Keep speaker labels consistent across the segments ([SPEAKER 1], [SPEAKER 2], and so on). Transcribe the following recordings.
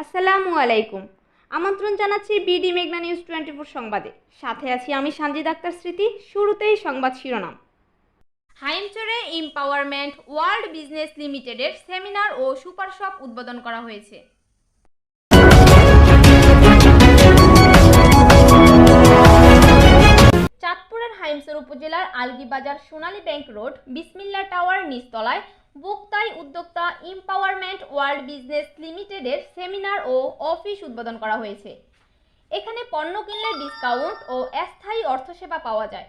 [SPEAKER 1] আসসালামু আলাইকুম। আমন্ত্রণ জানাচ্ছি বিডি মেঘনা নিউজ টোয়েন্টি ফোর সংবাদে। সাথে আছি আমি সানজিদ আক্তার স্মৃতি, শুরুতেই সংবাদ শিরোনাম। হাইমচরে এম্পাওয়ারমেন্ট ওয়ার্ল্ড বিজনেস লিমিটেডের সেমিনার ও সুপার শপ উদ্বোধন করা হয়েছে। চাঁদপুরের হাইমসর উপজেলার Algibazar Sonali bank road, Bismillah tower নিচতলায় বুকতাই উদ্যোক্তা এম্পাওয়ারমেন্ট ওয়ার্ল্ড বিজনেস লিমিটেডের সেমিনার ও অফিস উদ্বোধন করা হয়েছে। এখানে পণ্য কিনলে ডিসকাউন্ট ও অস্থায়ী অর্থসেবা পাওয়া যায়।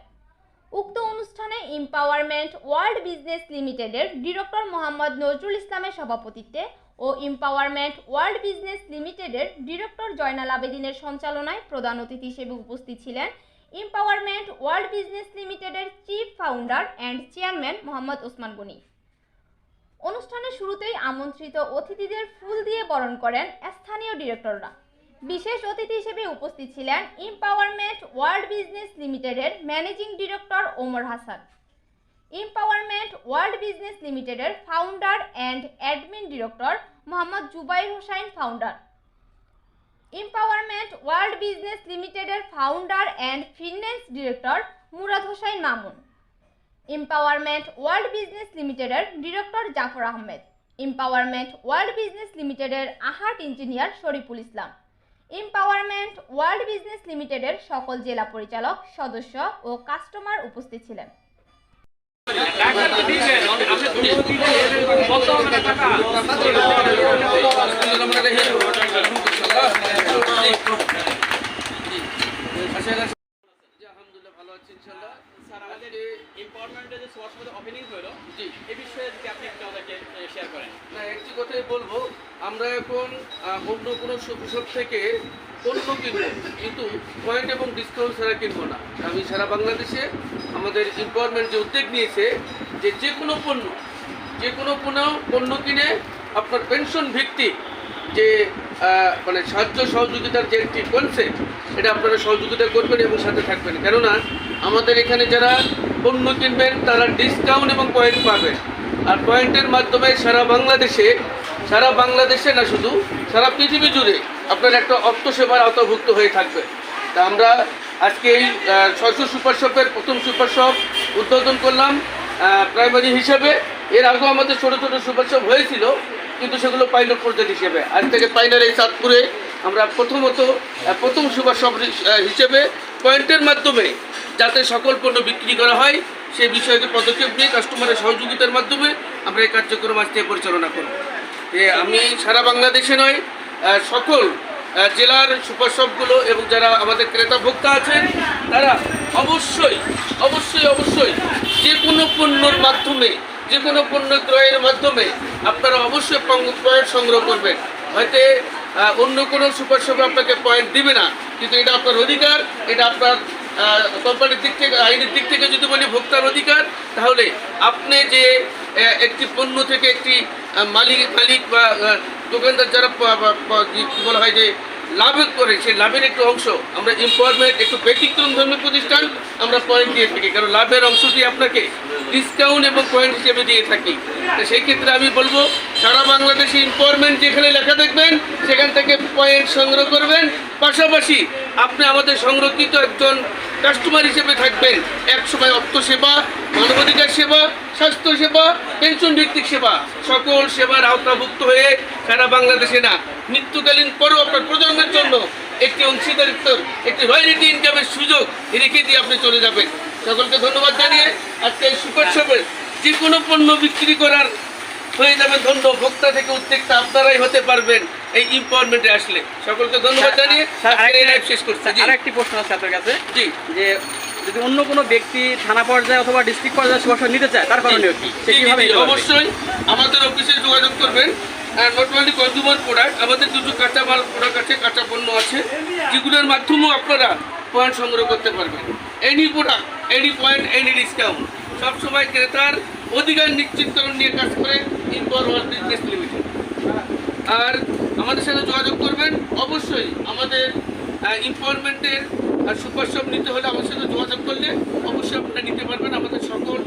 [SPEAKER 1] উক্ত অনুষ্ঠানে এম্পাওয়ারমেন্ট ওয়ার্ল্ড বিজনেস লিমিটেডের ডিরেক্টর মোহাম্মদ নজরুল ইসলামের সভাপতিত্বে ও এম্পাওয়ারমেন্ট ওয়ার্ল্ড বিজনেস লিমিটেডের ডিরেক্টর জয়নাল আবেদিনের সঞ্চালনায় প্রধান অতিথি হিসেবে উপস্থিত ছিলেন এম্পাওয়ারমেন্ট ওয়ার্ল্ড বিজনেস লিমিটেডের chief founder and chairman Mohammad Osman Goni. অনুষ্ঠানের শুরুতেই আমন্ত্রিত অতিথিদের ফুল দিয়ে বরণ করেন স্থানীয় ডিরেক্টররা। বিশেষ অতিথি হিসেবে উপস্থিত ছিলেন এম্পাওয়ারমেন্ট ওয়ার্ল্ড বিজনেস লিমিটেডের managing director Omar Hasan. Empowerment world business লিমিটেডের founder and admin director Mohammad Jubair Hossain founder empowerment world business লিমিটেডের founder and finance director Murad Hossain Mamun. Empowerment world business লিমিটেডের director Jafar Ahmed empowerment world business লিমিটেডের আহার্ট engineer Shariful Islam empowerment world business লিমিটেডের সকল জেলা পরিচালক, সদস্য ও customer উপস্থিত ছিলেন।
[SPEAKER 2] আলহামদুলিল্লাহ, ভালো আছি ইনশাল্লাহ
[SPEAKER 3] স্যার আমাদের এম্পাওয়ারমেন্টের যে মধ্যে ওপেনিং হলো
[SPEAKER 2] জি।
[SPEAKER 3] এই বিষয়ে যদি আপনি একটু আমাদেরকে শেয়ার করেন।
[SPEAKER 2] না একটি কথাই বলব আমরা এখন অন্য কোনো শপ থেকে পণ্য কিনবো কিন্তু পয়েন্ট এবং ডিসকাউন্ট ছাড়া কিনবো না। আমি সারা বাংলাদেশে আমাদের এম্পাওয়ারমেন্ট যে উদ্যোগ নিয়েছে যে যে কোনো পণ্য যে কোনো পণ্য পণ্য কিনে আপনার পেনশন ভিত্তিক যে মানে সাহায্য সহযোগিতার যে একটি কনসেপ্ট এটা আপনারা সহযোগিতা করবেন এবং সাথে থাকবেন। কেননা, আমাদের এখানে যারা পণ্য কিনবেন, তারা ডিসকাউন্ট এবং পয়েন্ট পাবেন। আর পয়েন্টের মাধ্যমে সারা বাংলাদেশে সারা বাংলাদেশে না শুধু, সারা পৃথিবী জুড়ে আপনার একটা অর্থ সেবার আওতাভুক্ত হয়ে থাকবে। তা আমরা আজকে এই ছয়শো সুপার শপের প্রথম সুপার শপ উদ্বোধন করলাম প্রাইমারি হিসাবে। এর আগেও আমাদের ছোটো ছোটো সুপার শপ হয়েছিল। কিন্তু সেগুলো পাইলট প্রজেক্ট হিসেবে। আজ থেকে পাইনার এই চাঁদপুরে আমরা প্রথমত প্রথম সুপার শপ হিসেবে পয়েন্টের মাধ্যমে যাতে সকল পণ্য বিক্রি করা হয়, সেই বিষয়কে পদক্ষেপ নিয়ে কাস্টমারের সহযোগিতার মাধ্যমে আমরা এই কার্যক্রম আজ থেকে পরিচালনা করব। যে আমি সারা বাংলাদেশে নয় সকল জেলার সুপার শপগুলো এবং যারা আমাদের ক্রেতা ভোক্তা আছেন, তারা অবশ্যই অবশ্যই অবশ্যই যে কোনো পণ্যর মাধ্যমে, যে কোনো পণ্য ক্রয়ের মাধ্যমে আপনারা অবশ্যই পয়েন্ট সংগ্রহ করবেন। হয়তো অন্য কোনো সুপার শপে আপনাকে পয়েন্ট দিবে না, কিন্তু এটা আপনার অধিকার, এটা আপনার কোম্পানির দিক থেকে, আইনের দিক থেকে যদি বলি ভোক্তার অধিকার, তাহলে আপনি যে একটি পণ্য থেকে একটি মালিক মালিক বা দোকানদার যারা বলা হয় যে লাভ করে সেই লাভের একটু অংশ আমরা এমপ্লয়মেন্ট একটু ব্যতিক্রম ধর্মীয় প্রতিষ্ঠান আমরা পয়েন্ট দিয়ে থাকি, কারণ লাভের অংশটি আপনাকে ডিসকাউন্ট এবং পয়েন্ট হিসেবে দিয়ে থাকি। সেই ক্ষেত্রে আমি বলব সারা বাংলাদেশে এমপ্লয়মেন্ট যেখানে লেখা দেখবেন, সেখান থেকে পয়েন্ট সংগ্রহ করবেন। পাশাপাশি আপনি আমাদের সংরক্ষিত একজন কাস্টমার হিসেবে থাকবেন। এক সময় অর্থ সেবা, মানবাধিকার সেবা, স্বাস্থ্য সেবা পেনশন ভিত্তিক সেবা, সকল সেবার আওতাভুক্ত হয়ে সারা বাংলাদেশে না মৃত্যুকালীন পরও আপনার প্রজন্মের জন্য একটি অংশীদারিত্ব, একটি রয়্যালিটি ইনকামের সুযোগ রেখে দিয়ে আপনি চলে যাবেন। সকলকে ধন্যবাদ জানিয়ে আজকে সুপার শপে যে কোনো পণ্য বিক্রি করার হয়ে যাবে ধন্য। ভোক্তা থেকে উদ্যোক্তা আপনারাই হতে পারবেন এই ইম্পাওয়ারমেন্টে আসলে। সকলকে ধন্যবাদ জানিয়ে শেষ করছি।
[SPEAKER 4] আর একটি প্রশ্ন আছে আপনার কাছে।
[SPEAKER 2] জি।
[SPEAKER 4] যে যদি অন্য কোনো ব্যক্তি থানা পর্যায়ে অথবা ডিস্ট্রিক্ট পর্যায়ে সুবাসন নিতে চায় তার করণীয় কি?
[SPEAKER 2] অবশ্যই। আমাদের অফিসে যোগাযোগ করবেন। নট অনলি কনজিউমার প্রোডাক্ট আমাদের কিছু কাঁচা মাল প্রোডাক্ট আছে কাঁচা পণ্য আছে। যেগুলোর মাধ্যমেও আপনারা পয়েন্ট সংগ্রহ করতে পারবেন। Any product any point any discount সবসময় ক্রেতার অধিকার নিশ্চিতকরণ নিয়ে কাজ করে। ইম্পোর ওয়ার্ল্ড বিজনেস লিমিটেড আর আমাদের সাথে যোগাযোগ করবেন অবশ্যই আমাদের ইম্পোর্টমেন্টের সুপার শপ নিতে হলে আমার সাথে যোগাযোগ করলে অবশ্যই আপনারা নিতে পারবেন আমাদের সকল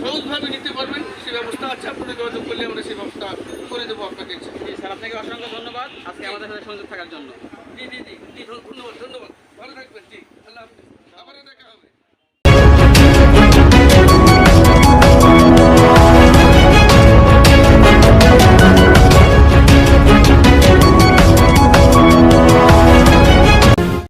[SPEAKER 2] সহজভাবে নিতে পারবেন। সে ব্যবস্থা আছে আপনারা যোগাযোগ করলে আমরা সেই ব্যবস্থা করে দেবো আপনাকে
[SPEAKER 4] স্যার আপনাকে অসংখ্য ধন্যবাদ। আজকে আমাদের সাথে সংযোগ থাকার জন্য।
[SPEAKER 2] জি জি জি। ধন্যবাদ।